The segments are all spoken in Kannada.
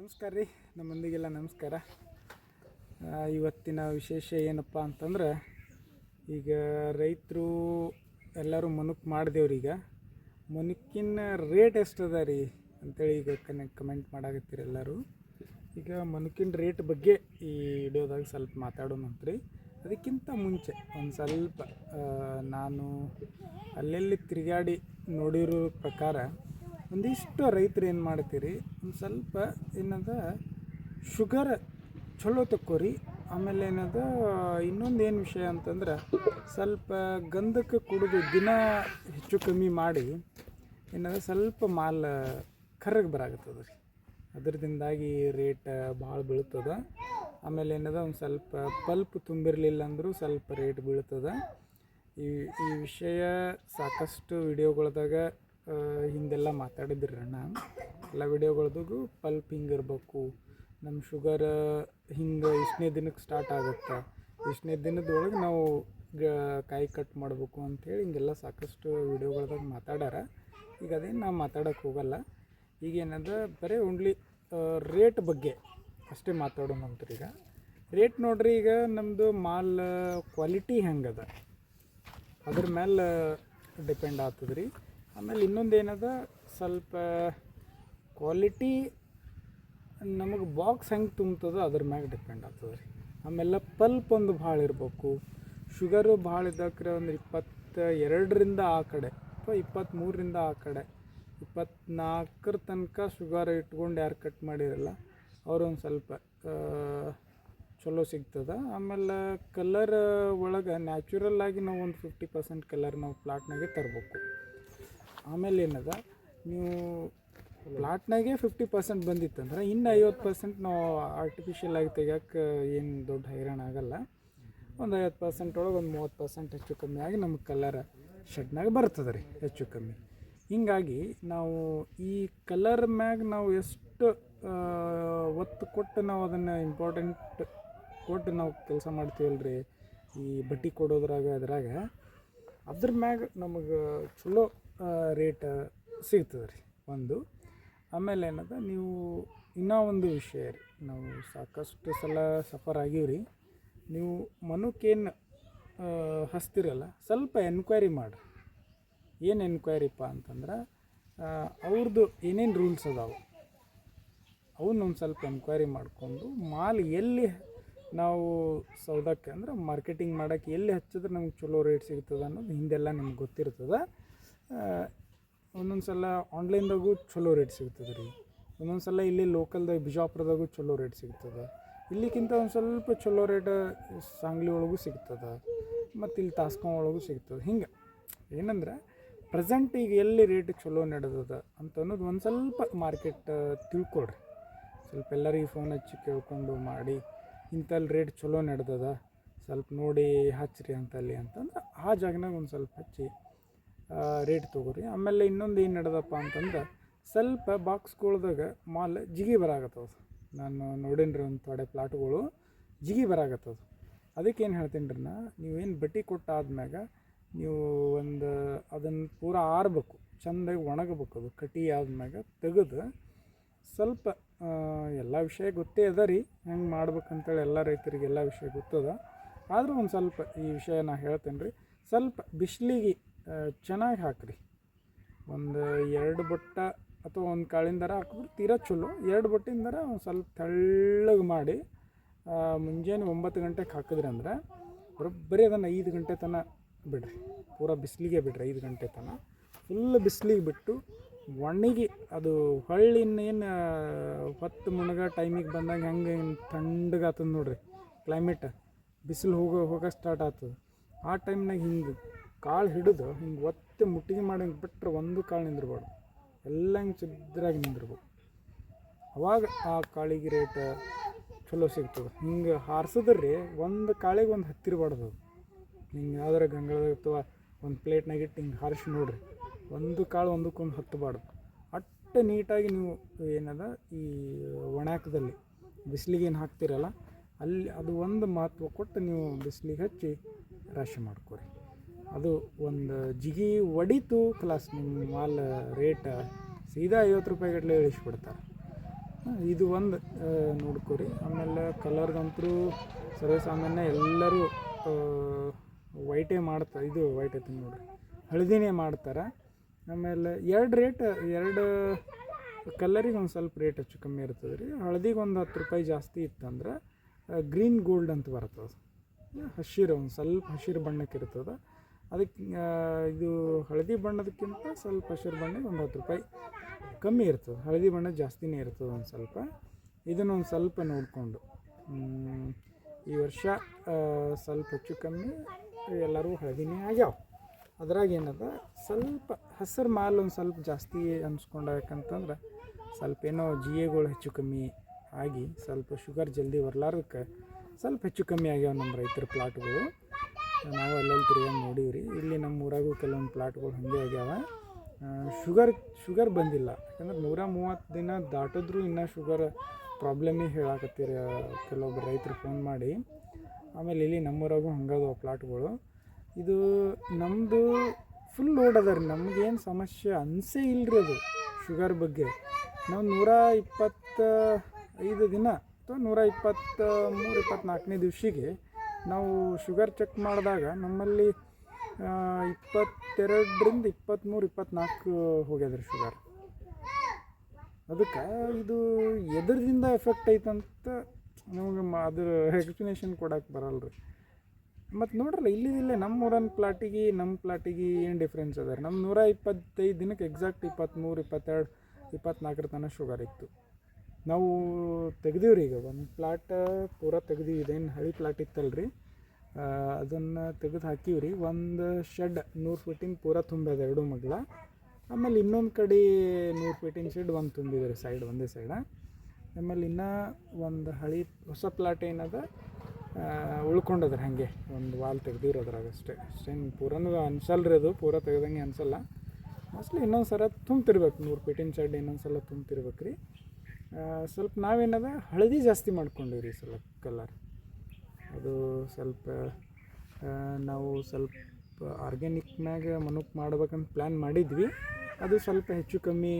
ನಮಸ್ಕಾರ ರೀ ನಮ್ಮ ಮಂದಿಗೆಲ್ಲ ನಮಸ್ಕಾರ ಇವತ್ತಿನ ವಿಶೇಷ ಏನಪ್ಪ ಅಂತಂದ್ರೆ, ಈಗ ರೈತರು ಎಲ್ಲರೂ ಮನುಕ್ ಮಾಡಿದೇವ್ರಿ ಈಗ. ಮನುಕಿನ ರೇಟ್ ಎಷ್ಟು ಅದ ರೀ ಅಂತೇಳಿ ಈಗ ಕನೆ ಕಮೆಂಟ್ ಮಾಡಾಕತ್ತೀರಿ ಎಲ್ಲರೂ. ಈಗ ಮನುಕಿನ ರೇಟ್ ಬಗ್ಗೆ ಈ ವಿಡಿಯೋದಾಗ ಸ್ವಲ್ಪ ಮಾತಾಡೋಣಂತ್ರಿ ಅದಕ್ಕಿಂತ ಮುಂಚೆ ಒಂದು ಸ್ವಲ್ಪ ನಾನು ಅಲ್ಲೆಲ್ಲಿ ತಿರುಗಾಡಿ ನೋಡಿರೋ ಪ್ರಕಾರ ಒಂದಿಷ್ಟು ರೈತರು ಏನು ಮಾಡ್ತೀರಿ? ಒಂದು ಸ್ವಲ್ಪ ಏನದ ಶುಗರ್ ಚಲೋ ತಕ್ಕೋರಿ. ಆಮೇಲೆ ಏನದ ಇನ್ನೊಂದು ಏನು ವಿಷಯ ಅಂತಂದ್ರೆ ಸ್ವಲ್ಪ ಗಂಧಕ್ಕೆ ಕುಡಿದು ದಿನ ಹೆಚ್ಚು ಕಮ್ಮಿ ಮಾಡಿ ಏನದ ಸ್ವಲ್ಪ ಮಾಲ್ ಕರ್ರಗೆ ಬರಾಗತ್ತದ ರೀ. ಅದರದಿಂದಾಗಿ ರೇಟ್ ಭಾಳ ಬೀಳ್ತದ. ಆಮೇಲೆ ಏನದ ಒಂದು ಸ್ವಲ್ಪ ಪಲ್ಪ್ ತುಂಬಿರಲಿಲ್ಲ ಅಂದರೂ ಸ್ವಲ್ಪ ರೇಟ್ ಬೀಳ್ತದ. ಈ ಈ ವಿಷಯ ಸಾಕಷ್ಟು ವಿಡಿಯೋಗಳ್ದಾಗ ಹಿಂದೆಲ್ಲ ಮಾತಾಡಿದ್ರಿ ಅಣ್ಣ. ಎಲ್ಲ ವಿಡಿಯೋಗಳ್ದಾಗೂ ಪಲ್ಪ್ ಹಿಂಗೆ ಇರಬೇಕು. ನಮ್ಮ ಶುಗರ್ ಹಿಂಗೆ ಇಷ್ಟನೇ ದಿನಕ್ಕೆ ಸ್ಟಾರ್ಟ್ ಆಗುತ್ತೆ. ಇಷ್ಟನೇ ದಿನದೊಳಗೆ ನಾವು ಕಾಯಿ ಕಟ್ ಮಾಡಬೇಕು ಅಂಥೇಳಿ ಹಿಂಗೆಲ್ಲ ಸಾಕಷ್ಟು ವಿಡಿಯೋಗಳ್ದಾಗ ಮಾತಾಡ್ಯಾರ. ಈಗ ಅದೇನು ನಾವು ಮಾತಾಡೋಕೆ ಹೋಗಲ್ಲ. ಈಗೇನದ ಬರೀ ಓನ್ಲಿ ರೇಟ್ ಬಗ್ಗೆ ಅಷ್ಟೇ ಮಾತಾಡೋಣ ಈಗ. ರೇಟ್ ನೋಡ್ರಿ ಈಗ ನಮ್ಮದು ಮಾಲ್ ಕ್ವಾಲಿಟಿ ಹೆಂಗದ? ಅದ್ರ ಮೇಲೆ ಡಿಪೆಂಡ್ ಆಗ್ತದ್ರಿ. ಆಮೇಲೆ ಇನ್ನೊಂದು ಏನದ? ಸ್ವಲ್ಪ ಕ್ವಾಲಿಟಿ ನಮಗೆ ಬಾಕ್ಸ್ ಹೆಂಗೆ ತುಂಬ್ತದೋ ಅದ್ರ ಮ್ಯಾಗ ಡಿಪೆಂಡ್ ಆಗ್ತದೆ ರೀ. ಆಮೇಲೆ ಪಲ್ಪ್ ಒಂದು ಭಾಳ ಇರಬೇಕು. ಶುಗರು ಭಾಳ ಇದ್ದಕ್ರೆ ಒಂದು ಇಪ್ಪತ್ತ ಎರಡರಿಂದ ಆ ಕಡೆ, ಅಥವಾ ಇಪ್ಪತ್ತ್ಮೂರರಿಂದ ಆ ಕಡೆ ಇಪ್ಪತ್ತ್ನಾಲ್ಕರ ತನಕ ಶುಗರ್ ಇಟ್ಕೊಂಡು ಯಾರು ಕಟ್ ಮಾಡಿರಲ್ಲ, ಅವ್ರೊಂದು ಸ್ವಲ್ಪ ಚಲೋ ಸಿಗ್ತದೆ. ಆಮೇಲೆ ಕಲರ್ ಒಳಗೆ ನ್ಯಾಚುರಲ್ ಆಗಿ ನಾವು ಒಂದು ಫಿಫ್ಟಿ ಪರ್ಸೆಂಟ್ ಕಲರ್ ನಾವು ಪ್ಲಾಟ್ನಾಗೆ ತರಬೇಕು. ಆಮೇಲೆ ಏನದ? ನೀವು ಪ್ಲಾಟ್ನಾಗೆ ಫಿಫ್ಟಿ ಪರ್ಸೆಂಟ್ ಬಂದಿತ್ತಂದ್ರೆ ಇನ್ನು ಐವತ್ತು ಪರ್ಸೆಂಟ್ ನಾವು ಆರ್ಟಿಫಿಷಿಯಲ್ ಆಗಿ ತೆಗಿಯೋಕೆ ಏನು ದೊಡ್ಡ ಹೈರಾಣ ಆಗಲ್ಲ. ಒಂದು ಐವತ್ತು ಪರ್ಸೆಂಟ್ ಒಳಗೆ ಒಂದು ಮೂವತ್ತು ಪರ್ಸೆಂಟ್ ಹೆಚ್ಚು ಕಮ್ಮಿ ಆಗಿ ನಮಗೆ ಕಲರ್ ಶೆಡ್ನಾಗ ಬರ್ತದೆ ರೀ ಹೆಚ್ಚು ಕಮ್ಮಿ. ಹೀಗಾಗಿ ನಾವು ಈ ಕಲರ್ ಮ್ಯಾಗ ನಾವು ಎಷ್ಟು ಒತ್ತು ಕೊಟ್ಟು ನಾವು ಅದನ್ನು ಇಂಪಾರ್ಟೆಂಟ್ ಕೊಟ್ಟು ನಾವು ಕೆಲಸ ಮಾಡ್ತೀವಲ್ರಿ? ಈ ಬಟ್ಟೆ ಕೊಡೋದ್ರಾಗ, ಅದ್ರಾಗ ಅದ್ರ ಮ್ಯಾಗ ನಮಗೆ ಚಲೋ ರೇಟ್ ಸಿಗ್ತದೆ ರೀ ಒಂದು. ಆಮೇಲೆ ಏನದ, ನೀವು ಇನ್ನೂ ಒಂದು ವಿಷಯ ರೀ, ನಾವು ಸಾಕಷ್ಟು ಸಲ ಸಫರ್ ಆಗೀವ್ರಿ ನೀವು ಮನುಕೇನು ಹಚ್ತಿರಲ್ಲ, ಸ್ವಲ್ಪ ಎನ್ಕ್ವೈರಿ ಮಾಡಿರಿ. ಏನು ಎನ್ಕ್ವೈರಿಪ್ಪ ಅಂತಂದ್ರೆ ಅವ್ರದ್ದು ಏನೇನು ರೂಲ್ಸ್ ಅದಾವೆ ಅವನ್ನ ಒಂದು ಸ್ವಲ್ಪ ಎನ್ಕ್ವೈರಿ ಮಾಡಿಕೊಂಡು ಮಾಲ್ ಎಲ್ಲಿ ನಾವು ಸೌದಕ್ಕೆ ಅಂದ್ರೆ ಮಾರ್ಕೆಟಿಂಗ್ ಮಾಡೋಕ್ಕೆ ಎಲ್ಲಿ ಹಚ್ಚಿದ್ರೆ ನಮ್ಗೆ ಚಲೋ ರೇಟ್ ಸಿಗ್ತದೆ ಅನ್ನೋದು ಹಿಂದೆಲ್ಲ ನಿಮ್ಗೆ ಗೊತ್ತಿರ್ತದೆ. ಒಂದೊಂದು ಸಲ ಆನ್ಲೈನ್ದಾಗೂ ಚಲೋ ರೇಟ್ ಸಿಗ್ತದೆ ರೀ. ಒಂದೊಂದು ಸಲ ಇಲ್ಲಿ ಲೋಕಲ್ದಾಗ ಬಿಜಾಪುರದಾಗೂ ಚಲೋ ರೇಟ್ ಸಿಗ್ತದೆ. ಇಲ್ಲಿಕ್ಕಿಂತ ಒಂದು ಸ್ವಲ್ಪ ಚಲೋ ರೇಟ್ ಸಾಂಗ್ಲಿ ಒಳಗೂ ಸಿಗ್ತದೆ. ಮತ್ತು ಇಲ್ಲಿ ತಾಸ್ಕಾಂ ಒಳಗೂ ಸಿಗ್ತದೆ. ಹಿಂಗೆ, ಏನಂದ್ರೆ ಪ್ರೆಸೆಂಟ್ ಈಗ ಎಲ್ಲಿ ರೇಟ್ ಚಲೋ ನಡೆದದ ಅಂತ ಅನ್ನೋದು ಒಂದು ಸ್ವಲ್ಪ ಮಾರ್ಕೆಟ್ ತಿಳ್ಕೊಳ್ರಿ. ಸ್ವಲ್ಪ ಎಲ್ಲರಿಗೆ ಫೋನ್ ಹಚ್ಚಿ ಕೇಳ್ಕೊಂಡು ಮಾಡಿ ಇಂಥಲ್ಲಿ ರೇಟ್ ಚಲೋ ನಡೆದದ, ಸ್ವಲ್ಪ ನೋಡಿ ಹಚ್ಚಿರಿ ಅಂತಲ್ಲಿ ಅಂತಂದ್ರೆ ಆ ಜಾಗನಾಗ ಒಂದು ಸ್ವಲ್ಪ ಹಚ್ಚಿ ರೇಟ್ ತೊಗೋರಿ. ಆಮೇಲೆ ಇನ್ನೊಂದು ಏನು ನಡೆದಪ್ಪ ಅಂತಂದ್ರೆ ಸ್ವಲ್ಪ ಬಾಕ್ಸ್ಗಳ್ದಾಗ ಮಾಲ್ ಜಿಗಿ ಬರಾಗತ್ತದ ನಾನು ನೋಡೀನಿ ಒಂದು ಥೋಡೆ ಪ್ಲಾಟ್ಗಳು ಜಿಗಿ ಬರಾಗತ್ತದ ಅದಕ್ಕೆ ಏನು ಹೇಳ್ತೀನಿ ರೀ ನಾ, ನೀವೇನು ಬಟ್ಟೆ ಕೊಟ್ಟಾದ್ಮ್ಯಾಗ ನೀವು ಒಂದು ಅದನ್ನು ಪೂರ ಆರಬೇಕು, ಚೆಂದಾಗಿ ಒಣಗಬೇಕು ಅದು ಕಟಿ ಆದ್ಮ್ಯಾಗ ತೆಗೆದು ಸ್ವಲ್ಪ ಎಲ್ಲ ವಿಷಯ ಗೊತ್ತೇ ಅದ ರೀ, ಹೆಂಗೆ ಮಾಡ್ಬೇಕಂತೇಳಿ ಎಲ್ಲ ರೈತರಿಗೆ ಎಲ್ಲ ವಿಷಯ ಗೊತ್ತದ. ಆದರೂ ಒಂದು ಸ್ವಲ್ಪ ಈ ವಿಷಯ ನಾ ಹೇಳ್ತೇನೆ ರೀ ಸ್ವಲ್ಪ ಬಿಸಿಲಿಗೆ ಚೆನ್ನಾಗಿ ಹಾಕ್ರಿ. ಒಂದು ಎರಡು ಬಟ್ಟ ಅಥವಾ ಒಂದು ಕಾಳಿಂದರ ಹಾಕಿದ್ರೆ ತೀರಾ ಚಲೋ. ಎರಡು ಬಟ್ಟಿಂದರ ಒಂದು ಸ್ವಲ್ಪ ತೆಳ್ಳಗೆ ಮಾಡಿ ಮುಂಜಾನೆ ಒಂಬತ್ತು ಗಂಟೆಗೆ ಹಾಕಿದ್ರಿ ಅಂದ್ರೆ ಬರೋಬ್ಬರಿ ಅದನ್ನು ಐದು ಗಂಟೆ ತನಕ ಬಿಡ್ರಿ. ಪೂರ ಬಿಸಿಲಿಗೆ ಬಿಡ್ರಿ ಐದು ಗಂಟೆ ತನಕ ಫುಲ್ ಬಿಸಿಲಿಗೆ ಬಿಟ್ಟು ಒಣಗಿ, ಅದು ಹೊಳ್ಳಿನ್ನೇನು ಹೊತ್ತು ಮುಣಗ ಟೈಮಿಗೆ ಬಂದಾಗ ಹೆಂಗೆ ತಣ್ಣಗೆ ಆತದ ನೋಡ್ರಿ. ಕ್ಲೈಮೇಟ್ ಬಿಸಿಲು ಹೋಗೋ ಹೋಗೋ ಸ್ಟಾರ್ಟ್ ಆಗ್ತದೆ ಆ ಟೈಮ್ನಾಗ ಹಿಂಗೆ ಕಾಳು ಹಿಡಿದು ಹಿಂಗೆ ಒತ್ತೆ ಮುಟ್ಟಿಗೆ ಮಾಡಿ ಹಿಂಗೆ ಬಿಟ್ರೆ ಒಂದು ಕಾಳು ನಿಂದಿರ್ಬಾರ್ದು. ಎಲ್ಲ ಹಿಂಗೆ ಚಿದ್ರಾಗಿ ನಿಂದಿರ್ಬೇಕು. ಅವಾಗ ಆ ಕಾಳಿಗೆ ರೇಟ್ ಚಲೋ ಸಿಗ್ತದೆ. ಹಿಂಗೆ ಹಾರಿಸಿದ್ರಿ ಒಂದು ಕಾಳಿಗೆ ಒಂದು ಹತ್ತಿರಬಾರ್ದು ಹಿಂಗೆ ಯಾವ್ದಾರ ಗಂಗಳದಾಗ ಅಥವಾ ಒಂದು ಪ್ಲೇಟ್ನಾಗ ಇಟ್ಟು ಹಿಂಗೆ ಹಾರಿಸಿ ನೋಡ್ರಿ. ಒಂದು ಕಾಳು ಒಂದಕ್ಕೊಂದು ಹತ್ತಬಾರ್ದು. ಅಷ್ಟು ನೀಟಾಗಿ ನೀವು ಏನದ ಈ ಒಣಾಕದಲ್ಲಿ ಬಿಸಿಲಿಗೆ ಏನು ಹಾಕ್ತಿರಲ್ಲ, ಅಲ್ಲಿ ಅದು ಒಂದು ಮಹತ್ವ ಕೊಟ್ಟು ನೀವು ಬಿಸಿಲಿಗೆ ಹಚ್ಚಿ ರಾಶಿ ಮಾಡ್ಕೊರಿ. ಅದು ಒಂದು ಜಿಗಿ ಒಡಿತು ಕ್ಲಾಸ್ ನಿಮ್ಮ ಮಾಲ್ ರೇಟ್ ಸೀದಾ ಐವತ್ತು ರೂಪಾಯಿ ಗಟ್ಟಲೆ ಇಳಿಸ್ಬಿಡ್ತಾರೆ. ಇದು ಒಂದು ನೋಡ್ಕೊರಿ. ಆಮೇಲೆ ಕಲರ್ಗಂತೂ ಸರ್ವೇಸಾಮಾನ್ಯ ಎಲ್ಲರೂ ವೈಟೇ ಮಾಡ್ತಾರೆ ಇದು ವೈಟ್ ಐತೆ ನೋಡ್ರಿ. ಹಳದಿನೇ ಮಾಡ್ತಾರೆ. ಆಮೇಲೆ ಎರಡು ರೇಟ್ ಎರಡು ಕಲರಿಗೆ ಒಂದು ಸ್ವಲ್ಪ ರೇಟ್ ಹೆಚ್ಚು ಕಮ್ಮಿ ಇರ್ತದೆ ರೀ. ಹಳದಿಗೆ ಒಂದು ಹತ್ತು ರೂಪಾಯಿ ಜಾಸ್ತಿ ಇತ್ತಂದ್ರೆ ಗ್ರೀನ್ ಗೋಲ್ಡ್ ಅಂತ ಬರ್ತದೆ. ಹಸಿರು, ಒಂದು ಸ್ವಲ್ಪ ಹಸಿರು ಬಣ್ಣಕ್ಕೆ ಇರ್ತದೆ. ಅದಕ್ಕೆ ಇದು ಹಳದಿ ಬಣ್ಣದಕ್ಕಿಂತ ಸ್ವಲ್ಪ ಹಸಿರು ಬಣ್ಣದ ಒಂದು ಹತ್ತು ರೂಪಾಯಿ ಕಮ್ಮಿ ಇರ್ತದೆ. ಹಳದಿ ಬಣ್ಣ ಜಾಸ್ತಿನೇ ಇರ್ತದೆ ಒಂದು ಸ್ವಲ್ಪ. ಇದನ್ನು ಒಂದು ಸ್ವಲ್ಪ ನೋಡಿಕೊಂಡು. ಈ ವರ್ಷ ಸ್ವಲ್ಪ ಹೆಚ್ಚು ಕಮ್ಮಿ ಎಲ್ಲರೂ ಹಳದಿನೇ ಆಗ್ಯಾವ. ಅದ್ರಾಗ ಏನದ, ಸ್ವಲ್ಪ ಹಸಿರು ಮಾಲ್ ಒಂದು ಸ್ವಲ್ಪ ಜಾಸ್ತಿ ಅನ್ಸ್ಕೊಂಡ ಯಾಕಂತಂದ್ರೆ ಸ್ವಲ್ಪ ಏನೋ ಜಿ ಎಗಳು ಹೆಚ್ಚು ಕಮ್ಮಿ ಆಗಿ ಸ್ವಲ್ಪ ಶುಗರ್ ಜಲ್ದಿ ಬರ್ಲಾರ್ದಕ್ಕೆ ಸ್ವಲ್ಪ ಹೆಚ್ಚು ಕಮ್ಮಿ ಆಗ್ಯಾವ ನಮ್ಮ ರೈತರ ಪ್ಲಾಟ್ಗಳು ನಾವು ಅಲ್ಲೆಲ್ಲಿ ತಿರ್ಗಂಡು ರೀ ಇಲ್ಲಿ ನಮ್ಮ ಊರಾಗೂ ಕೆಲವೊಂದು ಪ್ಲಾಟ್ಗಳು ಹಾಗೆ ಆಗ್ಯಾವ. ಶುಗರ್ ಶುಗರ್ ಬಂದಿಲ್ಲ. ಯಾಕಂದ್ರೆ ನೂರ ಮೂವತ್ತು ದಿನ ದಾಟಿದ್ರು ಇನ್ನೂ ಶುಗರ್ ಪ್ರಾಬ್ಲಮ್ಮೇ ಹೇಳಾಕತ್ತೀರ ಕೆಲವೊಬ್ರು ರೈತರು ಫೋನ್ ಮಾಡಿ. ಆಮೇಲೆ ಇಲ್ಲಿ ನಮ್ಮೂರಾಗೂ ಹಂಗದವ ಪ್ಲಾಟ್ಗಳು ಇದು ನಮ್ಮದು ಫುಲ್ ಲೋಡ್ ಅದ ರೀ. ನಮಗೇನು ಸಮಸ್ಯೆ ಅನಿಸೇ ಇಲ್ಲರಿ ಅದು ಶುಗರ್ ಬಗ್ಗೆ. ನಾವು ನೂರ ಇಪ್ಪತ್ತ ಐದು ದಿನ ಅಥವಾ ನೂರ ಇಪ್ಪತ್ತ ಮೂರು ಇಪ್ಪತ್ತ್ನಾಲ್ಕನೇ ದಿವಸಿಗೆ ನಾವು ಶುಗರ್ ಚೆಕ್ ಮಾಡಿದಾಗ ನಮ್ಮಲ್ಲಿ ಇಪ್ಪತ್ತೆರಡರಿಂದ ಇಪ್ಪತ್ತ್ಮೂರು ಇಪ್ಪತ್ತ್ನಾಲ್ಕು ಹೋಗ್ಯದ್ರಿ ಶುಗರ್ ಅದಕ್ಕೆ ಇದು ಎದರಿಂದ ಎಫೆಕ್ಟ್ ಐತಂತ ನಮಗೆ ಅದ್ರ ಎಕ್ಸ್ಪ್ಲನೇಷನ್ ಕೊಡಕ್ಕೆ ಬರಲ್ರಿ. ಮತ್ತು ನೋಡ್ರಲ್ಲ ಇಲ್ಲಿದಿಲ್ಲೇ ನಮ್ಮ ಊರನ್ ಪ್ಲಾಟಿಗೆ ನಮ್ಮ ಪ್ಲಾಟಿಗೆ ಏನು ಡಿಫ್ರೆನ್ಸ್ ಅದ ರೀ? ನಮ್ಮ ನೂರ ಇಪ್ಪತ್ತೈದು ದಿನಕ್ಕೆ ಎಕ್ಸಾಕ್ಟ್ ಇಪ್ಪತ್ತ್ಮೂರು ಇಪ್ಪತ್ತೆರಡು ಇಪ್ಪತ್ತ್ನಾಲ್ಕರ ತನಕ ಶುಗರ್ ಇತ್ತು. ನಾವು ತೆಗ್ದೀವಿ ರೀ ಈಗ ಒಂದು ಪ್ಲಾಟ್ ಪೂರ ತೆಗ್ದೀವಿ ಇದೇನು ಹಳಿ ಪ್ಲಾಟ್ ಇತ್ತಲ್ರಿ ಅದನ್ನು ತೆಗೆದು ಹಾಕೀವಿ ರೀ. ಒಂದು ಶೆಡ್ ನೂರು ಫೀಟಿನ ಪೂರ ತುಂಬಿದೆ, ಎರಡು ಮಗ್ಲ ಆಮೇಲೆ ಇನ್ನೊಂದು ಕಡೆ ನೂರು ಫೀಟಿನ ಶೆಡ್ ಒಂದು ತುಂಬಿದ್ರಿ ಸೈಡ್ ಒಂದೇ ಸೈಡ ಆಮೇಲೆ ಇನ್ನೂ ಒಂದು ಹಳಿ, ಹೊಸ ಪ್ಲಾಟ್ ಏನದ ಉಳ್ಕೊಂಡದ್ರ ಹಾಗೆ. ಒಂದು ವಾಲ್ ತೆಗ್ದಿವ್ರಿ ಅದ್ರಾಗ ಅಷ್ಟೇ. ಅಷ್ಟೇನು ಪೂರನೂ ರೀ ಅದು, ಪೂರ ತೆಗ್ದಂಗೆ ಅನ್ಸಲ್ಲ. ಮೋಸ್ಟ್ಲಿ ಇನ್ನೊಂದು ಸಲ ತುಂಬ್ತಿರ್ಬೇಕು, ನೂರು ಫೀಟಿನ ಶೆಡ್ ಇನ್ನೊಂದು ಸಲ ತುಂಬ್ತಿರ್ಬೇಕು ರೀ. ಸ್ವಲ್ಪ ನಾವೇನದ, ಹಳದಿ ಜಾಸ್ತಿ ಮಾಡ್ಕೊಂಡಿವಿ ರೀ ಸ್ವಲ್ಪ ಕಲರ್ ಅದು ಸ್ವಲ್ಪ ನಾವು ಸ್ವಲ್ಪ ಆರ್ಗ್ಯಾನಿಕ್ನಾಗ ಮನುಕ್ ಮಾಡ್ಬೇಕಂತ ಪ್ಲ್ಯಾನ್ ಮಾಡಿದ್ವಿ. ಅದು ಸ್ವಲ್ಪ ಹೆಚ್ಚು ಕಮ್ಮಿ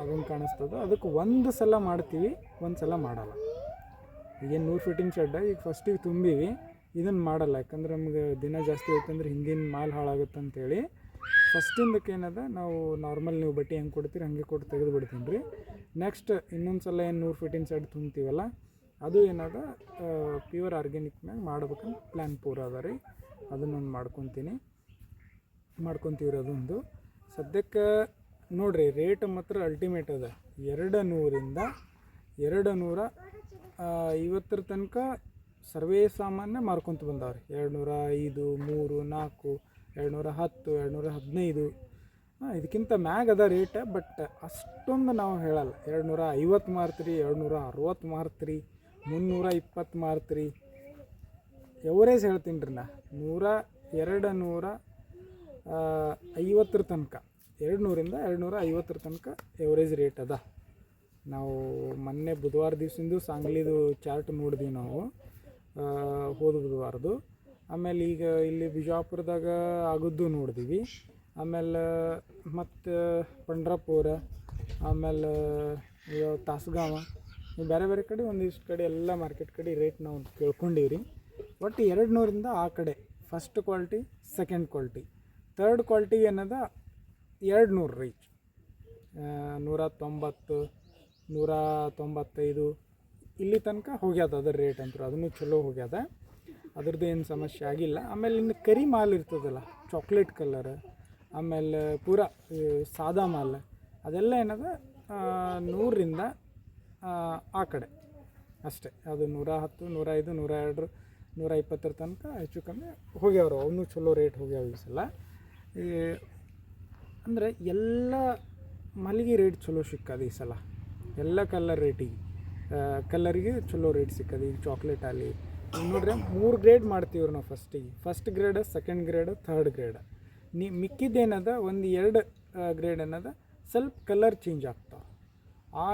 ಅದನ್ನು ಕಾಣಿಸ್ತದೆ. ಅದಕ್ಕೆ ಒಂದು ಸಲ ಮಾಡ್ತೀವಿ, ಒಂದು ಸಲ ಮಾಡಲ್ಲ. ಈಗೇನು ನೂರು ಫಿಟ್ಟಿಂಗ್ ಶೆಡ್ ಈಗ ಫಸ್ಟಿಗೆ ತುಂಬಿವಿ. ಇದನ್ನು ಮಾಡಲ್ಲ, ಯಾಕಂದ್ರೆ ನಮ್ಗೆ ದಿನ ಜಾಸ್ತಿ ಆಯ್ತಂದ್ರೆ ಹಿಂದಿನ ಮಾಲ್ ಹಾಳಾಗುತ್ತೆ ಅಂತೇಳಿ ಫಸ್ಟಿಂದಕ್ಕೆ ಏನದ, ನಾವು ನಾರ್ಮಲ್ ನೀವು ಬಟ್ಟೆ ಹೆಂಗೆ ಕೊಡ್ತೀರಿ, ಹಂಗೆ ಕೊಟ್ಟು ತೆಗೆದು ಬಿಡ್ತೀನಿ ರೀ. ನೆಕ್ಸ್ಟ್ ಇನ್ನೊಂದು ಸಲ ಏನು ನೂರು ಫಿಟ್ಟಿನ ಸೈಡ್ ತುಂಬ್ತೀವಲ್ಲ, ಅದು ಏನದ ಪ್ಯೂರ್ ಆರ್ಗ್ಯಾನಿಕ್ ಮ್ಯಾಗ ಮಾಡ್ಬೇಕಂತ ಪ್ಲ್ಯಾನ್ ಪೂರ ಅದ ರೀ. ಅದನ್ನೊಂದು ಮಾಡ್ಕೊತೀನಿ. ರೀ ಅದೊಂದು. ಸದ್ಯಕ್ಕೆ ನೋಡಿರಿ ರೇಟ್ ಮಾತ್ರ ಅಲ್ಟಿಮೇಟ್ ಅದ. ಎರಡು ನೂರಿಂದ ಎರಡು ನೂರ ಐವತ್ತರ ತನಕ ಸರ್ವೇ ಸಾಮಾನ್ಯ ಮಾರ್ಕೊತ ಬಂದವ್ರಿ. ಎರಡು ನೂರ ಐದು, ಮೂರು, ನಾಲ್ಕು ಎರಡು ನೂರ ಹತ್ತು ಎರಡುನೂರ ಹದಿನೈದು ಹಾಂ, ಇದಕ್ಕಿಂತ ಮ್ಯಾಗ್ ಅದ ರೇಟ್ ಬಟ್ ಅಷ್ಟೊಂದು ನಾವು ಹೇಳಲ್ಲ. ಎರಡುನೂರ ಐವತ್ತು ಮಾರ್ತ್ರಿ ಎರಡುನೂರ ಅರುವತ್ತು ಮಾರ್ತೀರಿ ಮುನ್ನೂರ ಇಪ್ಪತ್ತು ಮಾರ್ತ್ರಿ. ಎವರೇಜ್ ಹೇಳ್ತೀನಿ ರೀ ನಾ. ನೂರ ಎರಡು ನೂರ ಐವತ್ತರ ತನಕ. ಎರಡು ನೂರಿಂದ ಎರಡು ನೂರ ಐವತ್ತರ ತನಕ ಎವರೇಜ್ ರೇಟ್ ಅದ. ನಾವು ಮೊನ್ನೆ ಬುಧವಾರ ದಿವಸದಿಂದ ಸಾಂಗ್ಲಿದು ಚಾರ್ಟ್ ನೋಡಿದ್ವಿ ನಾವು. ಹೋದ ಬುಧವಾರದು ಆಮೇಲೆ ಈಗ ಇಲ್ಲಿ ಬಿಜಾಪುರದಾಗ ಆಗುದ್ದು ನೋಡಿದೀವಿ. ಆಮೇಲೆ ಮತ್ತು ಪಂಡ್ರಾಪುರ, ಆಮೇಲೆ ಇವ್ ಬೇರೆ ಬೇರೆ ಕಡೆ ಒಂದಿಷ್ಟು ಕಡೆ ಎಲ್ಲ ಮಾರ್ಕೆಟ್ ಕಡೆ ರೇಟ್ ನಾವು ಕೇಳ್ಕೊಂಡೀವಿ ರೀ ಒಟ್ಟು ಎರಡು ನೂರಿಂದ ಆ ಕಡೆ first quality second quality third quality ಏನದ? ಎರಡು ನೂರು ರೀಚ್ ನೂರ ತೊಂಬತ್ತು, ನೂರ ತೊಂಬತ್ತೈದು, ಇಲ್ಲಿ ತನಕ ಹೋಗ್ಯದ ಅದರ ರೇಟ್ ಅಂತೂ ಅದನ್ನು ಚಲೋ ಹೋಗ್ಯದ. ಅದ್ರದ್ದು ಏನು ಸಮಸ್ಯೆ ಆಗಿಲ್ಲ. ಆಮೇಲೆ ಇನ್ನು ಕರಿ ಮಾಲ್ ಇರ್ತದಲ್ಲ ಚಾಕ್ಲೇಟ್ ಕಲರ್ ಆಮೇಲೆ ಪೂರ ಸಾದಾ ಮಾಲ್ ಅದೆಲ್ಲ ಏನದ ನೂರರಿಂದ ಆ, ಕಡೆ ಅಷ್ಟೇ. ಅದು ನೂರ ಹತ್ತು ನೂರ ಐದು ನೂರ ಎರಡು ನೂರ ಇಪ್ಪತ್ತರ ತನಕ ಹೆಚ್ಚು ಕಮ್ಮಿ ಹೋಗ್ಯಾವ್ರು. ಅವನು ಚಲೋ ರೇಟ್ ಹೋಗ್ಯಾವ ಈ ಸಲ. ಅಂದರೆ ಎಲ್ಲ ಮಲ್ಲಿಗೆ ರೇಟ್ ಚಲೋ ಸಿಕ್ಕದು ಈ ಸಲ. ಎಲ್ಲ ಕಲರ್ ರೇಟಿಗೆ ಕಲರಿಗೆ ಚಲೋ ರೇಟ್ ಸಿಕ್ಕದ ಈಗ ಚಾಕ್ಲೇಟ್ ನೋಡ್ರಿ, ಮೂರು ಗ್ರೇಡ್ ಮಾಡ್ತೀವ್ರಿ ನಾವು ಫಸ್ಟಿಗೆ first grade second grade third grade ನೀ ಮಿಕ್ಕಿದ್ದೇನದ? ಒಂದು ಎರಡು ಗ್ರೇಡ್ ಏನದ? ಸ್ವಲ್ಪ ಕಲರ್ ಚೇಂಜ್ ಆಗ್ತಾವೆ ಆ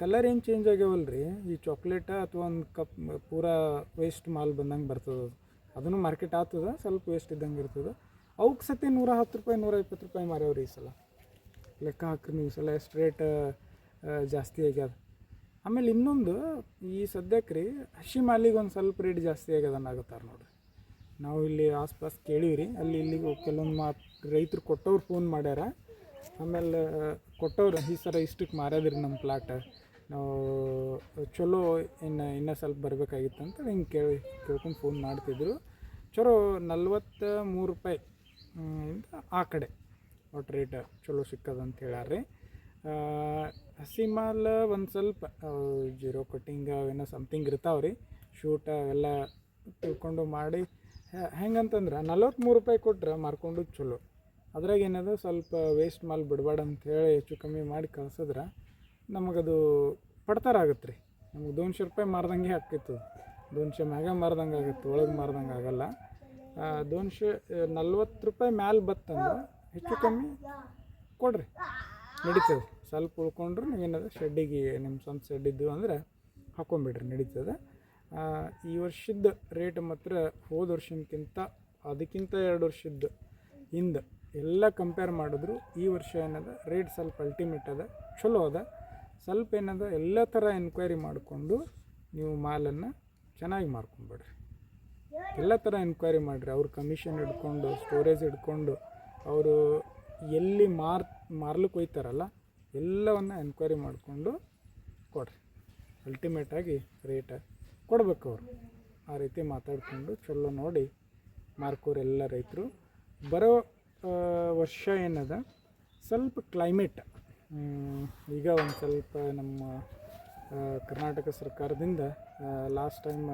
ಕಲರ್ ಏನು ಚೇಂಜ್ ಆಗ್ಯಾವಲ್ಲ ರೀ ಈ ಚಾಕ್ಲೇಟ ಅಥವಾ ಒಂದು ಕಪ್ ಪೂರಾ ವೇಸ್ಟ್ ಮಾಲ್ ಬಂದಂಗೆ ಬರ್ತದೆ ಅದು. ಅದನ್ನು ಮಾರ್ಕೆಟ್ ಆತದ ಸ್ವಲ್ಪ ವೇಸ್ಟ್ ಇದ್ದಂಗೆ ಇರ್ತದೆ. ಅವಕ್ಕೆ ಸತಿ ನೂರ ಹತ್ತು ರೂಪಾಯಿ, ನೂರ ಇಪ್ಪತ್ತು ರೂಪಾಯಿ ಮಾರ್ಯಾವ್ರಿ ಈ ಸಲ. ಲೆಕ್ಕ ಹಾಕ್ರಿ ನೀವು ಸಲ, ಎಷ್ಟು ರೇಟ್ ಜಾಸ್ತಿ ಆಗ್ಯದ. ಆಮೇಲೆ ಇನ್ನೊಂದು, ಈ ಸದ್ಯಕ್ಕೆ ರೀ ಹಸಿ ಮಾಲಿಗೆ ಒಂದು ಸ್ವಲ್ಪ ರೇಟ್ ಜಾಸ್ತಿ ಆಗ್ಯದ ಆಗುತ್ತಾರೆ ನೋಡ್ರಿ. ನಾವು ಇಲ್ಲಿ ಆಸ್ಪಾಸ್ ಕೇಳೀವಿ ಅಲ್ಲಿ ಇಲ್ಲಿಗೆ ಕೆಲವೊಂದು ಮಾತು ರೈತರು ಕೊಟ್ಟವ್ರು ಫೋನ್ ಮಾಡ್ಯಾರ. ಆಮೇಲೆ ಕೊಟ್ಟವ್ರು ಈ ಸರ ಇಷ್ಟಕ್ಕೆ ಮಾರ್ಯಾದ್ರಿ ನಮ್ಮ ಪ್ಲಾಟ್ ನಾವು ಚಲೋ ಇನ್ನು, ಇನ್ನೂ ಸ್ವಲ್ಪ ಬರಬೇಕಾಗಿತ್ತು ಅಂತ ಹಿಂಗೆ ಕೇಳಿ, ಕೇಳ್ಕೊಂಡು ಫೋನ್ ಮಾಡ್ತಿದ್ರು. ಚಲೋ ನಲ್ವತ್ತ ಮೂರು ರೂಪಾಯಿ ಇಂದ ಆ ಕಡೆ ಒಟ್ಟು ರೇಟ್ ಚಲೋ ಸಿಕ್ಕದಂತ ಹೇಳ್ಯಾರ್ರಿ. ಹಸಿ ಮಾಲ ಒಂದು ಸ್ವಲ್ಪ ಜೀರೋ ಕಟ್ಟಿಂಗ್ ಏನೋ ಸಮಥಿಂಗ್ ಇರ್ತಾವೆ ರೀ. ಶೂಟ್ ಅವೆಲ್ಲ ತಿಳ್ಕೊಂಡು ಮಾಡಿ ಹೆಂಗಂತಂದ್ರೆ ನಲ್ವತ್ತ್ಮೂರು ರೂಪಾಯಿ ಕೊಟ್ಟರೆ ಮಾರ್ಕೊಂಡು ಚಲೋ. ಅದ್ರಾಗ ಏನದು, ಸ್ವಲ್ಪ ವೇಸ್ಟ್ ಮಾಲ್ ಅಂತ ಹೇಳಿ ಹೆಚ್ಚು ಕಮ್ಮಿ ಮಾಡಿ ಕಳ್ಸಿದ್ರೆ ನಮಗದು ಪಡ್ತಾರ ಆಗತ್ತೆ ರೀ ನಮ್ಗೆ ದೋನ್ಶೆ ರೂಪಾಯಿ ಮಾರ್ದಂಗೆ ಆಗ್ತಿತ್ತು. ದೋನ್ಶೆ ಮ್ಯಾಗ ಮಾರ್ದಂಗೆ ಆಗುತ್ತೆ, ಒಳಗೆ ಮಾರ್ದಂಗೆ ಆಗಲ್ಲ. ದೋನ್ಶೆ ನಲ್ವತ್ತು ರೂಪಾಯಿ ಮ್ಯಾಲೆ ಬತ್ತಂದ್ರೆ ಹೆಚ್ಚು ಕಮ್ಮಿ ಕೊಡ್ರಿ. ನಡೀತದೆ. ಸ್ವಲ್ಪ ಉಳ್ಕೊಂಡ್ರೂ ನೀವೇನದ ಶೆಡ್ಡಿಗೆ ನಿಮ್ಮ ಸ್ವಂತ ಶೆಡ್ ಇದ್ದು ಅಂದ್ರೆ ಹಾಕೊಂಬಿಡ್ರಿ, ನಡೀತದೆ. ಈ ವರ್ಷದ ರೇಟ್ ಮಾತ್ರ ಹೋದ ವರ್ಷಕ್ಕಿಂತ ಅದಕ್ಕಿಂತ ಎರಡು ವರ್ಷದ ಹಿಂದೆ ಎಲ್ಲ ಕಂಪೇರ್ ಮಾಡಿದ್ರು, ಈ ವರ್ಷ ಏನದ ರೇಟ್ ಸ್ವಲ್ಪ ಅಲ್ಟಿಮೇಟ್ ಅದ, ಚಲೋ ಅದ. ಸ್ವಲ್ಪ ಏನದ ಎಲ್ಲ ಥರ ಎನ್ಕ್ವೈರಿ ಮಾಡಿಕೊಂಡು ನೀವು ಮಾಲನ್ನು ಚೆನ್ನಾಗಿ ಮಾರ್ಕೊಂಬಿಡ್ರಿ. ಎಲ್ಲ ಥರ ಎನ್ಕ್ವೈರಿ ಮಾಡಿರಿ, ಅವ್ರ ಕಮಿಷನ್ ಹಿಡ್ಕೊಂಡು ಸ್ಟೋರೇಜ್ ಹಿಡ್ಕೊಂಡು, ಅವರು ಎಲ್ಲಿ ಮಾರ್ ಮಾರ್ಲಿಕ್ಕೆ ಹೋಯ್ತಾರಲ್ಲ ಎಲ್ಲವನ್ನು ಎನ್ಕ್ವೈರಿ ಮಾಡಿಕೊಂಡು ಕೊಡ್ರಿ. ಅಲ್ಟಿಮೇಟಾಗಿ ರೇಟ ಕೊಡ್ಬೇಕು ಅವರು. ಆ ರೀತಿ ಮಾತಾಡಿಕೊಂಡು ಚಲೋ ನೋಡಿ ಮಾರ್ಕೋರು ಎಲ್ಲ ರೈತರು. ಬರೋ ವರ್ಷ ಏನದ? ಸ್ವಲ್ಪ ಕ್ಲೈಮೇಟ್ ಈಗ ಒಂದು ಸ್ವಲ್ಪ ನಮ್ಮ ಕರ್ನಾಟಕ ಸರ್ಕಾರದಿಂದ ಲಾಸ್ಟ್ ಟೈಮ್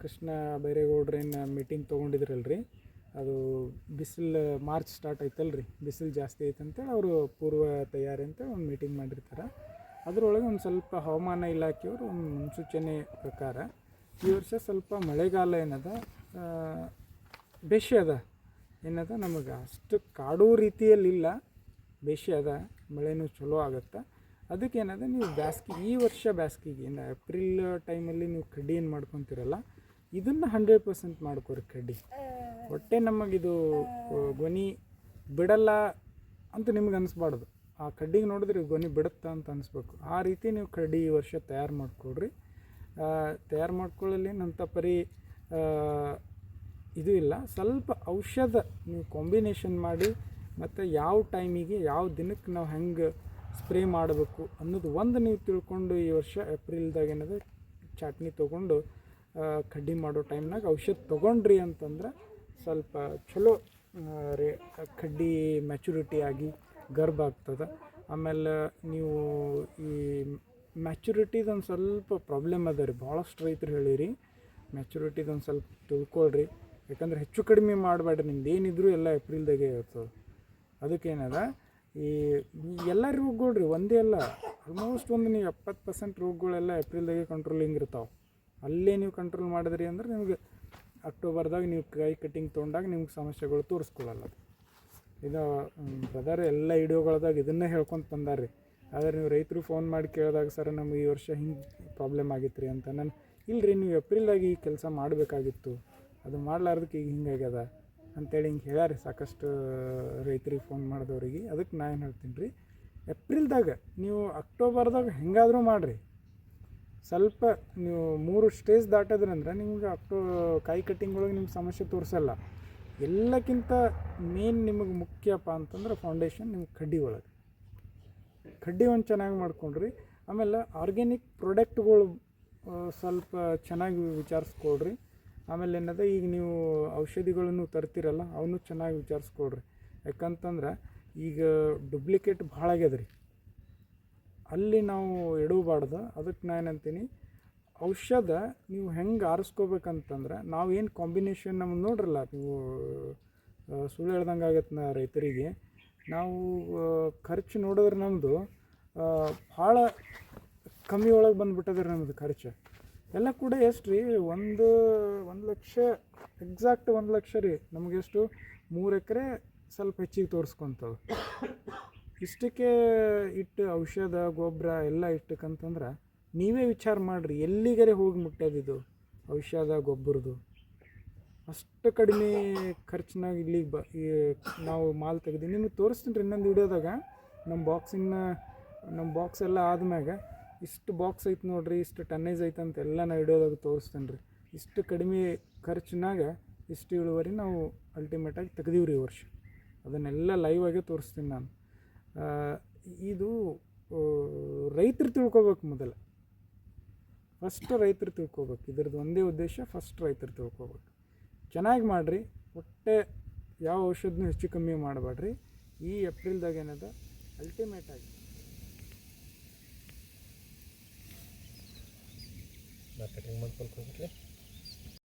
ಕೃಷ್ಣ ಬೈರೇಗೌಡ್ರೇನು ಮೀಟಿಂಗ್ ತೊಗೊಂಡಿದ್ರಲ್ರಿ? ಅದು ಬಿಸಿಲು ಮಾರ್ಚ್ ಸ್ಟಾರ್ಟ್ ಐತಲ್ರಿ ಬಿಸಿಲು ಜಾಸ್ತಿ ಐತಂತೇಳಿ ಅವರು ಪೂರ್ವ ತಯಾರಿ ಅಂತ ಒಂದು ಮೀಟಿಂಗ್ ಮಾಡಿರ್ತಾರೆ. ಅದರೊಳಗೆ ಒಂದು ಸ್ವಲ್ಪ ಹವಾಮಾನ ಇಲಾಖೆಯವರು ಒಂದು ಮುನ್ಸೂಚನೆ ಪ್ರಕಾರ ಈ ವರ್ಷ ಸ್ವಲ್ಪ ಮಳೆಗಾಲ ಏನದ ಬೇಷಿ ಅದ. ಏನದ ನಮಗೆ ಅಷ್ಟು ಕಾಡೋ ರೀತಿಯಲ್ಲಿಲ್ಲ ಬೇಷಿ ಅದ, ಮಳೆನೂ ಚಲೋ ಆಗುತ್ತೆ. ಅದಕ್ಕೇನದ ನೀವು ಬ್ಯಾಸ್ಗೆ ಈ ವರ್ಷ ಬ್ಯಾಸ್ಗಿಗೆ ಏನು ಏಪ್ರಿಲ್ ಟೈಮಲ್ಲಿ ನೀವು ಕಡ್ಡಿ ಏನು ಮಾಡ್ಕೊತೀರಲ್ಲ ಇದನ್ನು ಹಂಡ್ರೆಡ್ ಪರ್ಸೆಂಟ್ ಮಾಡ್ಕೋರಿ ಕಡ್ಡಿ. ಹೊಟ್ಟೆ ನಮಗಿದು ಗೊನಿ ಬಿಡಲ್ಲ ಅಂತ ನಿಮ್ಗೆ ಅನಿಸ್ಬಾರ್ದು. ಆ ಕಡ್ಡಿಗೆ ನೋಡಿದ್ರೆ ಗೊನಿ ಬಿಡುತ್ತಾ ಅಂತ ಅನಿಸ್ಬೇಕು. ಆ ರೀತಿ ನೀವು ಕಡ್ಡಿ ಈ ವರ್ಷ ತಯಾರು ಮಾಡ್ಕೊಡ್ರಿ ತಯಾರು ಮಾಡ್ಕೊಳ್ಳಲಿ ನಂತ ಪರಿ ಇದು ಇಲ್ಲ. ಸ್ವಲ್ಪ ಔಷಧ ನೀವು ಕಾಂಬಿನೇಷನ್ ಮಾಡಿ ಮತ್ತು ಯಾವ ಟೈಮಿಗೆ ಯಾವ ದಿನಕ್ಕೆ ನಾವು ಹೆಂಗೆ ಸ್ಪ್ರೇ ಮಾಡಬೇಕು ಅನ್ನೋದು ಒಂದು ನೀವು ತಿಳ್ಕೊಂಡು ಈ ವರ್ಷ ಏಪ್ರಿಲ್ದಾಗ ಏನದ, ಚಾಟ್ನಿ ತೊಗೊಂಡು ಕಡ್ಡಿ ಮಾಡೋ ಟೈಮ್ನಾಗ ಔಷಧ ತೊಗೊಂಡ್ರಿ ಅಂತಂದ್ರೆ ಸ್ವಲ್ಪ ಚಲೋ ರೇ, ಕಡ್ಡಿ ಮ್ಯಾಚುರಿಟಿ ಆಗಿ ಗರ್ಭ ಆಗ್ತದೆ. ಆಮೇಲೆ ನೀವು ಈ ಮ್ಯಾಚುರಿಟಿದೊಂದು ಸ್ವಲ್ಪ ಪ್ರಾಬ್ಲಮ್ ಅದ ರೀ. ಭಾಳಷ್ಟು ರೈತರು ಹೇಳಿರಿ ಮ್ಯಾಚುರಿಟಿದೊಂದು ಸ್ವಲ್ಪ ತಿಳ್ಕೊಳ್ರಿ. ಯಾಕಂದ್ರೆ ಹೆಚ್ಚು ಕಡಿಮೆ ಮಾಡಬೇಡ್ರಿ, ನಿಮ್ದು ಏನಿದ್ರು ಎಲ್ಲ ಏಪ್ರಿಲ್ದಾಗೆ ಇರ್ತದೆ. ಅದಕ್ಕೇನದ, ಈ ಎಲ್ಲ ರೋಗಗಳು ರೀ ಒಂದೇ ಅಲ್ಲ ಆಲ್ಮೋಸ್ಟ್ ಒಂದು ನೀವು ಎಪ್ಪತ್ತು ಪರ್ಸೆಂಟ್ ರೋಗಗಳೆಲ್ಲ ಏಪ್ರಿಲ್ದಾಗೆ ಕಂಟ್ರೋಲಿಂಗ್ ಇರ್ತಾವೆ. ಅಲ್ಲೇ ನೀವು ಕಂಟ್ರೋಲ್ ಮಾಡಿದ್ರಿ ಅಂದ್ರೆ ನಿಮಗೆ ಅಕ್ಟೋಬರ್ದಾಗ ನೀವು ಕೈ ಕಟ್ಟಿಂಗ್ ತೊಗೊಂಡಾಗ ನಿಮ್ಗೆ ಸಮಸ್ಯೆಗಳು ತೋರಿಸ್ಕೊಳ್ಳಲ್ಲ. ಇದು ಬ್ರದರ್ ಎಲ್ಲ ವಿಡಿಯೋಗಳ್ದಾಗ ಇದನ್ನೇ ಹೇಳ್ಕೊಂತ ಬಂದಾರ್ರಿ ಆದರೆ ನೀವು ರೈತರು ಫೋನ್ ಮಾಡಿ ಕೇಳಿದಾಗ, ಸರ್, ನಮ್ಗೆ ಈ ವರ್ಷ ಹಿಂಗೆ ಪ್ರಾಬ್ಲಮ್ ಆಗಿತ್ತು ರೀ ಅಂತ ನಾನು ಇಲ್ಲರಿ ನೀವು ಏಪ್ರಿಲ್ದಾಗ ಈ ಕೆಲಸ ಮಾಡಬೇಕಾಗಿತ್ತು. ಅದು ಮಾಡ್ಲಾರ್ದಕ್ಕೆ ಈಗ ಹಿಂಗಾಗ್ಯದ ಅಂತೇಳಿ ಹಿಂಗೆ ಹೇಳ್ಯಾರಿ ಸಾಕಷ್ಟು ರೈತರಿಗೆ ಫೋನ್ ಮಾಡಿದವ್ರಿಗೆ. ಅದಕ್ಕೆ ನಾನು ಏನು ಹೇಳ್ತೀನಿ ರೀ ಏಪ್ರಿಲ್ದಾಗ ನೀವು ಅಕ್ಟೋಬರ್ದಾಗ ಹೆಂಗಾದರೂ ಮಾಡಿರಿ. ಸ್ವಲ್ಪ ನೀವು ಮೂರು ಸ್ಟೇಜ್ ದಾಟದ್ರಂದ್ರೆ ನಿಮ್ಗೆ ಅಕ್ಟೋ ಕಾಯಿ ಕಟ್ಟಿಂಗ್ ಒಳಗೆ ನಿಮ್ಗೆ ಸಮಸ್ಯೆ ತೋರಿಸಲ್ಲ. ಎಲ್ಲಕ್ಕಿಂತ ಮೇನ್ ನಿಮಗೆ ಮುಖ್ಯಪ್ಪ ಅಂತಂದ್ರೆ ಫೌಂಡೇಶನ್ ನಿಮ್ಗೆ ಕಡ್ಡಿ ಒಳಗೆ. ಕಡ್ಡಿ ಒಂದು ಚೆನ್ನಾಗಿ ಮಾಡ್ಕೊಂಡ್ರಿ. ಆಮೇಲೆ ಆರ್ಗ್ಯಾನಿಕ್ ಪ್ರಾಡಕ್ಟ್ಗಳು ಸ್ವಲ್ಪ ಚೆನ್ನಾಗಿ ವಿಚಾರಿಸ್ಕೊಳ್ರಿ. ಆಮೇಲೆ ಏನದ, ಈಗ ನೀವು ಔಷಧಿಗಳನ್ನು ತರ್ತಿರಲ್ಲ ಅವನು ಚೆನ್ನಾಗಿ ವಿಚಾರಿಸ್ಕೊಳ್ರಿ. ಯಾಕಂತಂದ್ರೆ ಈಗ ಡುಪ್ಲಿಕೇಟ್ ಭಾಳ ಆಗ್ಯದ ರೀ ಅಲ್ಲಿ ನಾವು ಇಡಬಾರ್ದು ಅದಕ್ಕೆ ನಾನು ಅಂತೀನಿ ಔಷಧ ನೀವು ಹೆಂಗೆ ಆರಿಸ್ಕೋಬೇಕಂತಂದ್ರೆ, ನಾವು ಏನು ಕಾಂಬಿನೇಷನ್ ನಮ್ಗೆ ನೋಡ್ರಲ್ಲ, ನೀವು ಸುಳ್ಳು ಹೇಳ್ದಂಗೆ ಆಗತ್ತೆ ನಾ ರೈತರಿಗೆ, ನಾವು ಖರ್ಚು ನೋಡಿದ್ರೆ ನಮ್ಮದು ಭಾಳ ಕಮ್ಮಿ ಒಳಗೆ ಬಂದುಬಿಟ್ಟದ್ರಿ ನಮ್ಮದು ಖರ್ಚು. ಎಲ್ಲ ಕೂಡ ಎಷ್ಟು ರೀ, ಒಂದು ಒಂದು ಲಕ್ಷ ಎಕ್ಸಾಕ್ಟ್ ಒಂದು ಲಕ್ಷ ರೀ. ನಮಗೆಷ್ಟು ಮೂರು ಎಕರೆ ಸ್ವಲ್ಪ ಹೆಚ್ಚಿಗೆ ತೋರಿಸ್ಕೊಂತವೆ. ಇಷ್ಟಕ್ಕೆ ಇಟ್ಟು ಔಷಧ ಗೊಬ್ಬರ ಎಲ್ಲ ಇಟ್ಟಕ್ಕಂತಂದ್ರೆ ನೀವೇ ವಿಚಾರ ಮಾಡಿರಿ, ಎಲ್ಲಿಗರೆ ಹೋಗಿ ಮುಟ್ಟೋದಿದು ಔಷಧ, ಗೊಬ್ಬರದು? ಅಷ್ಟು ಕಡಿಮೆ ಖರ್ಚಿನಾಗ ಇಲ್ಲಿಗೆ ಬ ನಾವು ಮಾಲ್ ತೆಗೆದು ನಿಮಗೆ ತೋರಿಸ್ತೀನಿ ರೀ ಇನ್ನೊಂದು ವಿಡಿಯೋದಾಗ. ನಮ್ಮ ಬಾಕ್ಸಿನ ನಮ್ಮ ಬಾಕ್ಸ್ ಎಲ್ಲ ಆದ್ಮ್ಯಾಗ ಇಷ್ಟು ಬಾಕ್ಸ್ ಐತೆ ನೋಡಿರಿ, ಇಷ್ಟು ಟನ್ನೇಜ್ ಐತೆ ಅಂತ ಎಲ್ಲ ನಾ ವಿಡಿಯೋದಾಗ ತೋರಿಸ್ತೇನೆ ರೀ. ಇಷ್ಟು ಕಡಿಮೆ ಖರ್ಚಿನಾಗ ಇಷ್ಟು ಇಳುವರಿ ನಾವು ಅಲ್ಟಿಮೇಟಾಗಿ ತೆಗ್ದೀವಿ ರೀ ವರ್ಷ. ಅದನ್ನೆಲ್ಲ ಲೈವ್ ಆಗೇ ತೋರಿಸ್ತೀನಿ ನಾನು. ಇದು ರೈತರು ತಿಳ್ಕೊಬೇಕು ಮೊದಲು. ಫಸ್ಟ್ ರೈತರು ತಿಳ್ಕೊಬೇಕು. ಇದ್ರದ್ದು ಒಂದೇ ಉದ್ದೇಶ ಫಸ್ಟ್ ರೈತರು ತಿಳ್ಕೊಬೇಕು. ಚೆನ್ನಾಗಿ ಮಾಡಿರಿ. ಒಟ್ಟೆ ಯಾವ ಔಷಧನೂ ಹೆಚ್ಚು ಕಮ್ಮಿ ಮಾಡಬೇಡ್ರಿ. ಈ ಏಪ್ರಿಲ್ದಾಗ ಏನದ? ಅಲ್ಟಿಮೇಟ್ ಆಗಿ. ಮಾಡ್ಕೊಂಡು